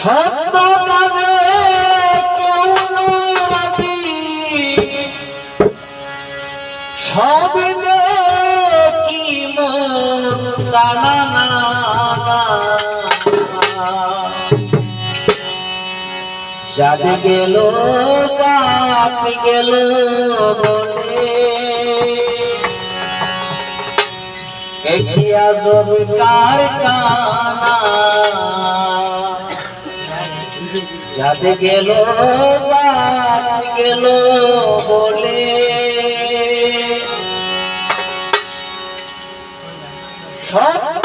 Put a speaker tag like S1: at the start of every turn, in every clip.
S1: সত্য নামে সব কি না যাদ গেল বাপ গেল বলে একটি আজব কার কানা? রাত গেল গেল বলে। সব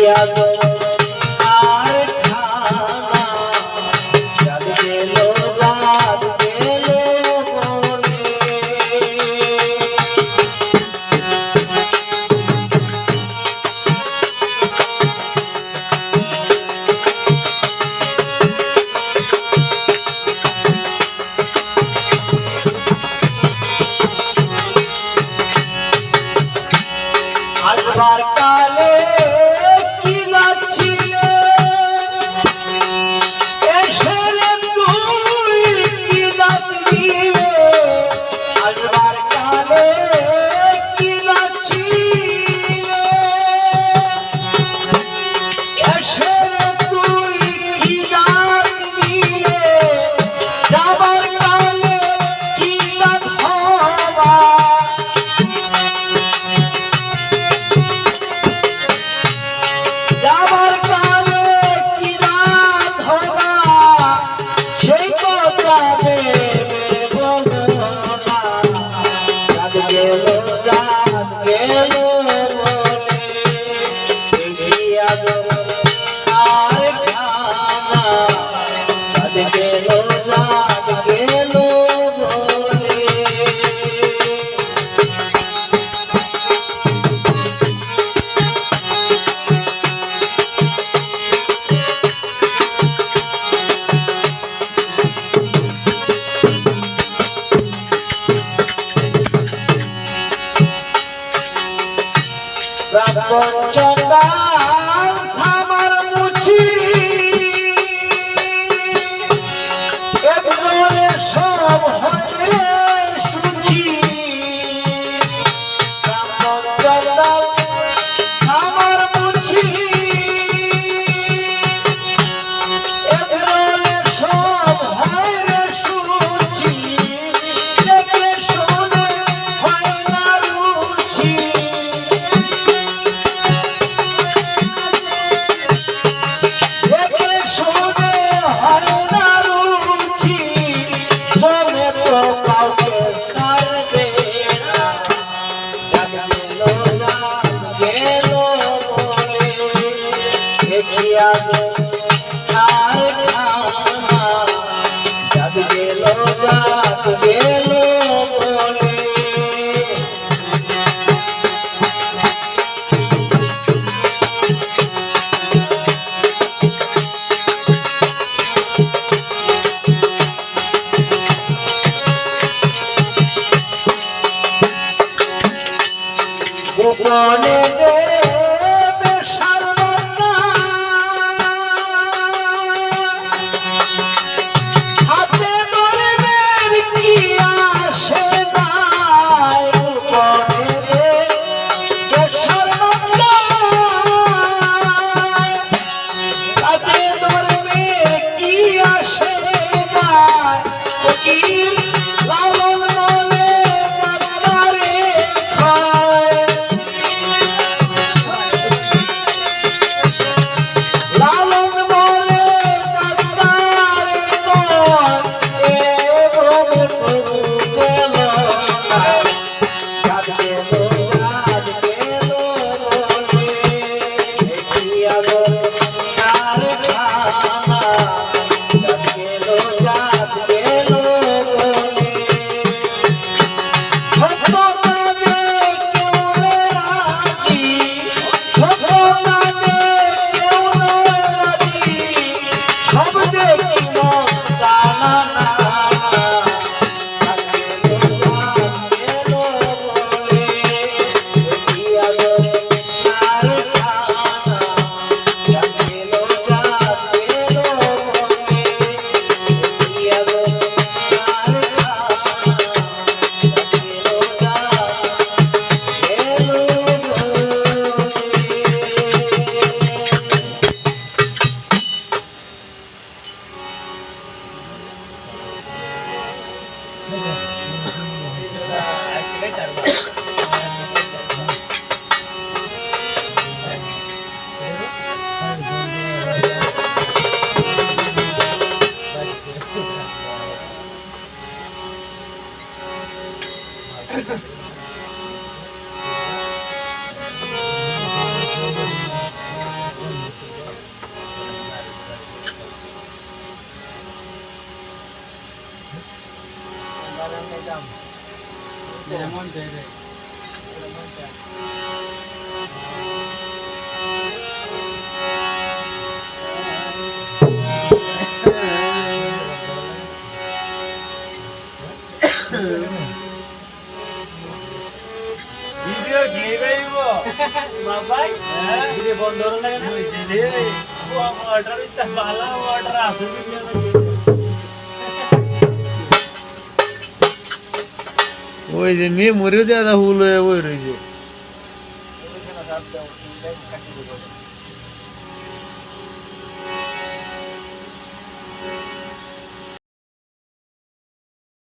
S1: দিয়া গো রাম চন্দ্র Oh, জীবন
S2: ভিডিও গিয়ে যাইব বাবাই ভিডিও বন্ধ হলো না কেন রে ও অর্ডার ইচ্ছা ভালো অর্ডার আসবে
S3: ওই যে মেয়ে মরেও দাদা হুল হয়ে ওই রয়েছে।